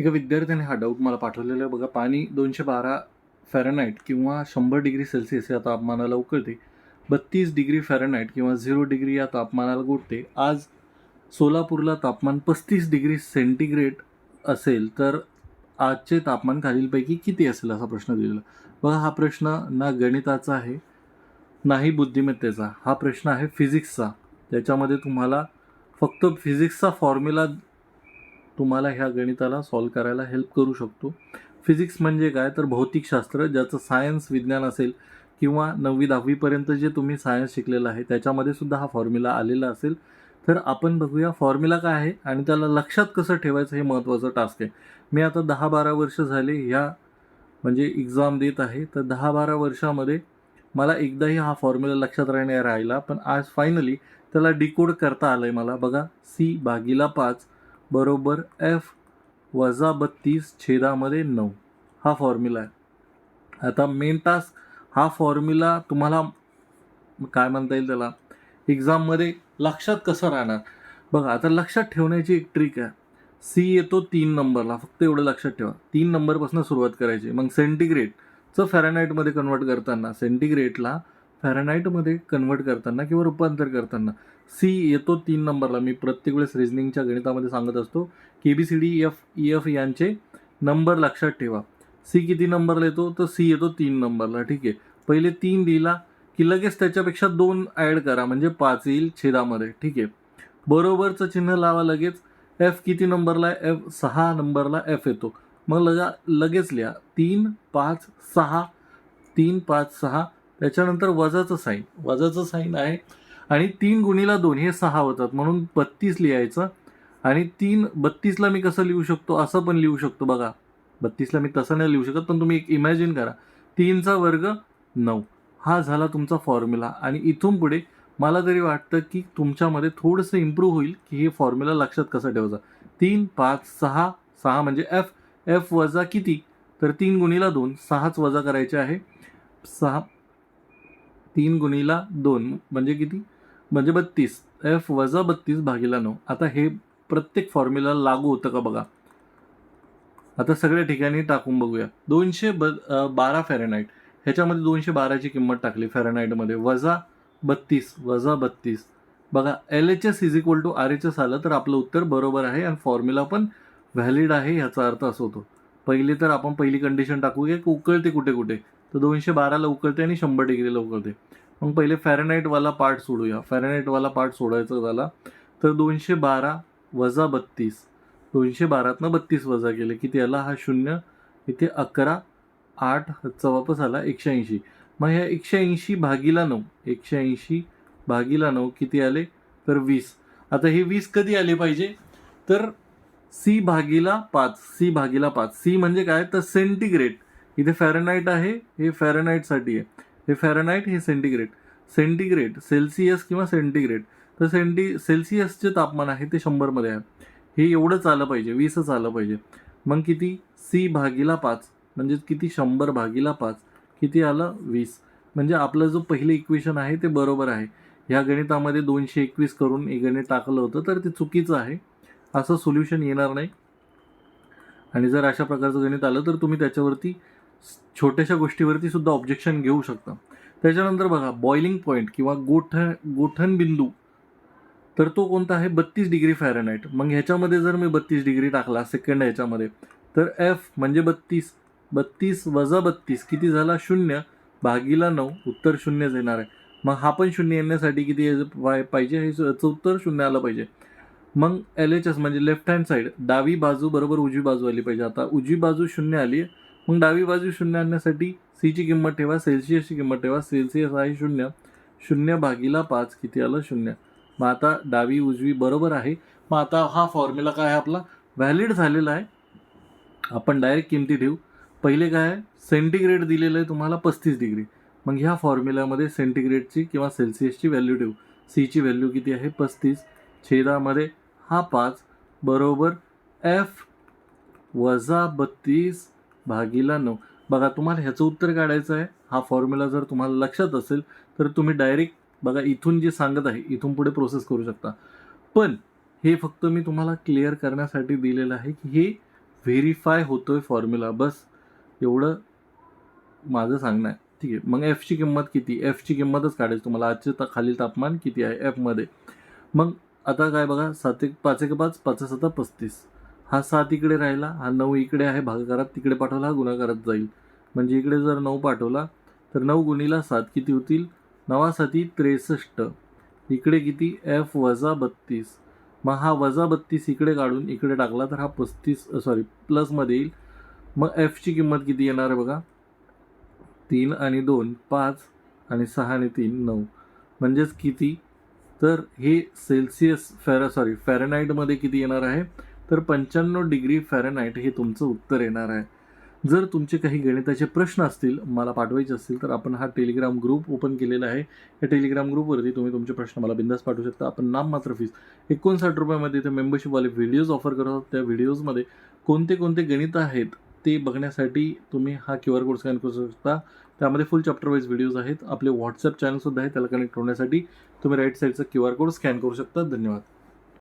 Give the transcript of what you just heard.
एका विद्यार्थ्याने हा डाऊट मला पाठवलेला आहे. बघा पाणी दोनशे बारा फॅरनाईट किंवा शंभर डिग्री सेल्सिअस या तापमानाला उकळते. बत्तीस डिग्री फॅरनाईट किंवा झिरो डिग्री या तापमानाला गोठते. आज सोलापूरला तापमान पस्तीस डिग्री सेंटीग्रेड असेल तर आजचे तापमान खालीलपैकी किती असेल असा प्रश्न दिलेला. बघा हा प्रश्न ना गणिताचा आहे नाही बुद्धिमत्तेचा. हा प्रश्न आहे फिजिक्सचा त्याच्यामध्ये तुम्हाला फक्त फिजिक्सचा फॉर्म्युला तुम्हाला ह्या गणिताला सॉल्व करायला हेल्प करू शकतो. फिजिक्स म्हणजे काय? तर भौतिकशास्त्र ज्याचं सायन्स विज्ञान असेल किंवा नववी दहावीपर्यंत जे तुम्ही सायन्स शिकलेलं आहे त्याच्यामध्ये सुद्धा हा फॉर्म्युला आलेला असेल. तर आपण बघूया फॉर्म्युला काय आहे आणि त्याला लक्षात कसं ठेवायचं हे महत्त्वाचं टास्क आहे. मी आता दहा बारा वर्ष झाले ह्या म्हणजे एक्झाम देत आहे. तर दहा बारा वर्षामध्ये मला एकदाही हा फॉर्म्युला लक्षात राहण्या राहिला. पण आज फायनली त्याला डिकोड करता आलं आहे मला. बघा सी भागीला पाच बरोबर एफ वजा बत्तीस छेदामध्ये नऊ. हा फॉर्म्युला आहे. आता मेन टास्क हा फॉर्म्युला तुम्हाला काय म्हणता येईल त्याला? एक्झाममध्ये लक्षात कसं राहणार? बघा आता लक्षात ठेवण्याची एक ट्रिक आहे. सी येतो तीन नंबरला फक्त एवढं लक्षात ठेवा. तीन नंबरपासून सुरुवात करायची. मग सेंटीग्रेडचं फॅरनाईटमध्ये कन्वर्ट करताना सेंटीग्रेडला फॅरनाईटमध्ये कन्वर्ट करताना किंवा रूपांतर करताना सी येतो तीन नंबरला मी प्रत्येक वेळेस रिझनिंगच्या गणितामध्ये सांगत असतो. K B C D F E F यांचे नंबर लक्षात ठेवा. सी किती नंबरला येतो? तर सी येतो तीन नंबरला ठीक आहे? पहिले तीन लिहिला की लगेच त्याच्यापेक्षा दोन ॲड करा. म्हणजे पाच येईल छेदामध्ये. ठीक आहे? बरोबरचं चिन्ह लावा लगेच. एफ किती नंबरला एफ सहा नंबरला एफ येतो. मग लगा लगेच लिहा. तीन पाच सहा. तीन पाच सहा. त्याच्यानंतर वजाचं साईन वजाचं साईन आहे. आणि तीन गुणीला दोन हे सहा होतात. म्हणून बत्तीस लिहायचं. आणि तीन बत्तीसला मी कसं लिहू शकतो? असं पण लिहू शकतो बघा. बत्तीसला मी तसं नाही लिहू शकत पण तुम्ही एक इमॅजिन करा. तीनचा वर्ग नऊ. हा झाला तुमचा फॉर्म्युला आणि इथून पुढे मला तरी वाटतं की तुमच्यामध्ये थोडंसं इम्प्रूव्ह होईल की हे फॉर्म्युला लक्षात कसं ठेवायचं? तीन पाच सहा सहा म्हणजे एफ एफ वजा किती? तर तीन गुणीला दोन. सहाच वजा करायचे आहे. सहा तीन गुणीला दोन म्हणजे किती? म्हणजे बत्तीस. एफ वजा बत्तीस भागीला नऊ. आता हे प्रत्येक फॉर्म्युला लागू होतं का बघा? आता सगळ्या ठिकाणी टाकून बघूया. दोनशे ब बारा फॅरेनाईट ह्याच्यामध्ये दोनशे बाराची किंमत टाकली फॅरेनाईटमध्ये वजा बत्तीस वजा बत्तीस. बघा L H S is equal to R H S आलं तर आपलं उत्तर बरोबर आहे आणि फॉर्म्युला पण व्हॅलिड आहे ह्याचा अर्थ असं होतो. पहिले तर आपण पहिली कंडिशन टाकूया. की उकळते कुठे कुठे? तर दोनशे बाराला उकळते आणि शंभर डिग्रीला उकळते मग पहिले फॅरेनाईटवाला पार्ट सोडूया. फॅरेनाईटवाला पार्ट सोडायचा झाला तर दोनशे बारा वजा बत्तीस. दोनशे बारातनं बत्तीस वजा केले. किती आला? हा शून्य. इथे अकरा आठ हातचा वापस आला एकशे ऐंशी. मग ह्या एकशे ऐंशी भागीला नऊ. एकशे ऐंशी भागीला नऊ किती आले? तर वीस. आता हे वीस कधी आले पाहिजे? तर सी भागीला पाच. सी भागीला पाच. सी म्हणजे काय? तर सेंटीग्रेड इथे फॅरनाईट आहे हे फॅरनाईटसाठी आहे. हे फॅरनाईट हे सेंटीग्रेड सेंटीग्रेड सेल्सिअस किंवा सेंटीग्रेड तर सेंटी सेल्सिअसचे तापमान आहे ते शंभरमध्ये आहे. हे एवढंच आलं पाहिजे वीसच आलं पाहिजे. मग किती? सी भागीला पाच. म्हणजे किती? शंभर भागीला पाच. किती आलं? वीस. म्हणजे आपलं जो पहिलं इक्वेशन आहे ते बरोबर आहे. ह्या गणितामध्ये दोनशे एकवीस करून हे गणित टाकलं होतं तर ते चुकीचं आहे. असं सोल्युशन येणार नाही. आणि जर अशा प्रकारचं गणित आलं तर तुम्ही त्याच्यावरती छोट्याशा गोष्टीवरती सुद्धा ऑब्जेक्शन घेऊ शकतं. त्याच्यानंतर बघा बॉइलिंग पॉईंट किंवा गोठ गोठण बिंदू. तर तो कोणता आहे? बत्तीस डिग्री फॅरनाईट मग ह्याच्यामध्ये जर मी बत्तीस डिग्री टाकला सेकंड ह्याच्यामध्ये तर एफ म्हणजे बत्तीस. बत्तीस वजा बत्तीस किती झाला? शून्य. भागीला नऊ. उत्तर शून्यच येणार आहे. मग हा पण शून्य येण्यासाठी किती पाय- पाहिजे हे याचं उत्तर शून्य आलं पाहिजे. मग एल एच एस म्हणजे लेफ्ट हँड साईड डावी बाजू बरोबर उजवी बाजू आली पाहिजे. आता उजवी बाजू शून्य आली आहे. मग डावी बाजू शून्य आणण्यासाठी सीची किंमत ठेवा सेल्सिअसची किंमत ठेवा. सेल्सिअस आहे शून्य. शून्य भागीला पाच किती आलं? शून्य. मग आता डावी उजवी बरोबर आहे. मग आता हा फॉर्म्युला काय आहे आपला? व्हॅलिड झालेला आहे. आपण डायरेक्ट किमती ठेवू. पहिले काय आहे? सेंटीग्रेड दिलेलं आहे तुम्हाला पस्तीस डिग्री मग ह्या फॉर्म्युल्यामध्ये सेंटीग्रेडची किंवा सेल्सिअसची व्हॅल्यू ठेवू. सीची व्हॅल्यू किती आहे? पस्तीस. छेदामध्ये हा पाच. बरोबर. एफ वजा बत्तीस भागीला नऊ बघा तुम्हाला ह्याचं उत्तर काढायचं आहे. हा फॉर्म्युला जर तुम्हाला लक्षात असेल तर तुम्ही डायरेक्ट बघा इथून जे सांगत आहे इथून पुढे प्रोसेस करू शकता. पण हे फक्त मी तुम्हाला क्लिअर करण्यासाठी दिलेलं आहे की हे व्हेरीफाय होतो आहे फॉर्म्युला बस एवढं माझं सांगणं आहे. ठीक आहे. मग एफची किंमत किती? एफची किंमतच काढायची तुम्हाला. आजचे ता खालील तापमान किती आहे? एफमध्ये मग आता काय बघा सात एक पाच एक पाच पाच सत्ता पस्तीस. हा सात इकडे राहिला हा नऊ इकडे आहे भागाकारात तिकडे पाठवला हा गुणाकारात जाईल. म्हणजे इकडे जर नऊ पाठवला तर नऊ गुणीला सात किती होतील? नवा साती त्रेसष्ट. इकडे किती? एफ वजा बत्तीस. मग हा वजा बत्तीस इकडे काढून इकडे टाकला तर हा पस्तीस सॉरी प्लसमध्ये येईल. मग एफची किंमत किती येणार आहे बघा? तीन आणि दोन पाच आणि सहा आणि तीन नऊ. म्हणजेच किती? तर हे सेल्सिअस फॅरा सॉरी फॅरेनाईटमध्ये किती येणार आहे? तर पंच्याण्णव डिग्री फॅरेनाईट हे तुमचं उत्तर येणार आहे. जर तुमचे काही गणिताचे प्रश्न असतील मला पाठवायचे असतील तर आपण हा टेलिग्राम ग्रुप ओपन केलेला आहे. या टेलिग्राम ग्रुपवरती तुम्ही तुमचे प्रश्न मला बिंदास पाठवू शकता. आपण नाम मात्र फीस एकोणसाठ रुपयामध्ये ते मेंबरशिपवाले व्हिडिओज ऑफर करत आहोत. त्या व्हिडिओजमध्ये कोणते कोणते गणित आहेत ते बघण्यासाठी तुम्ही हा क्यू आर कोड स्कॅन करू शकता. त्यामध्ये फुल चॅप्टर वाईज व्हिडिओज आहेत. आपले व्हॉट्सअप चॅनलसुद्धा आहे. त्याला कनेक्ट होण्यासाठी तुम्ही राईट साईडचा क्यू आर कोड स्कॅन करू शकता. धन्यवाद.